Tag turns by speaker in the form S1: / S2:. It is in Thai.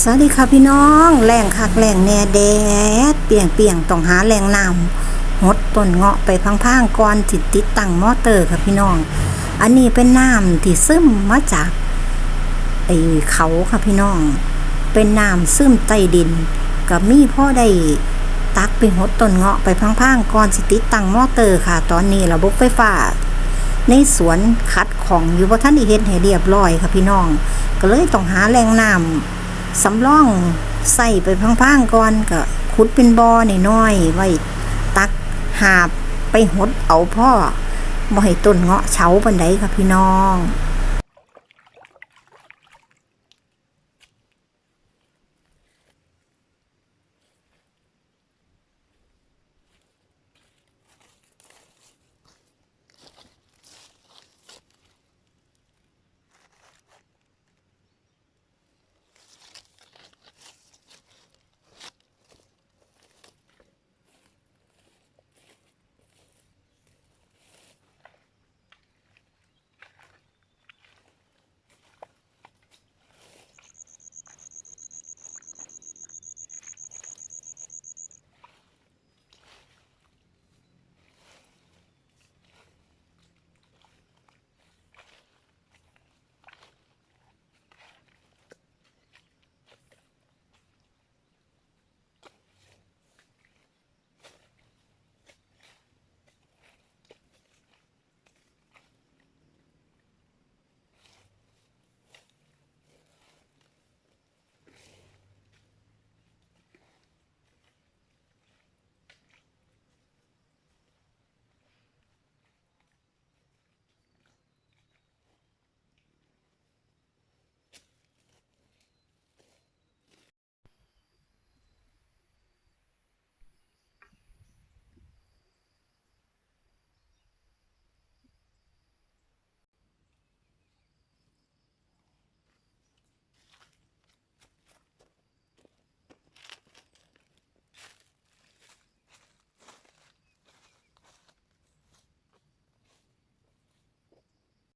S1: สวัสดีค่ะพี่น้องแรงคักแรงแน่แดดเปียงเปียงต้องหาแรงน้ำหดต้นเงาะไปพังๆก่อนติดติดตั้งมอเตอร์ค่ะพี่น้อง อันนี้เป็นน้ำที่ซึมมาจากไอ้เขาค่ะพี่น้อง เป็นน้ำซึมใต้ดินกับมีพ่อได้ตักไปหดต้นเงาะไปพังๆก่อนสิติดตั้งมอเตอร์ค่ะ ตอนนี้ระบบไฟฟ้า ในสวนคัดของอยู่ว่าท่านได้เฮ็ดให้เรียบร้อยค่ะพี่น้อง ก็เลยต้องหาแรงน้ำ สำรองใส่ไปพังๆก่อนก็ขุดเป็นบ่อน้อยๆไว้ตักหาบไปหดเอาพ่อบ่ให้ต้นเงาะเฉาปันไดค่ะพี่น้อง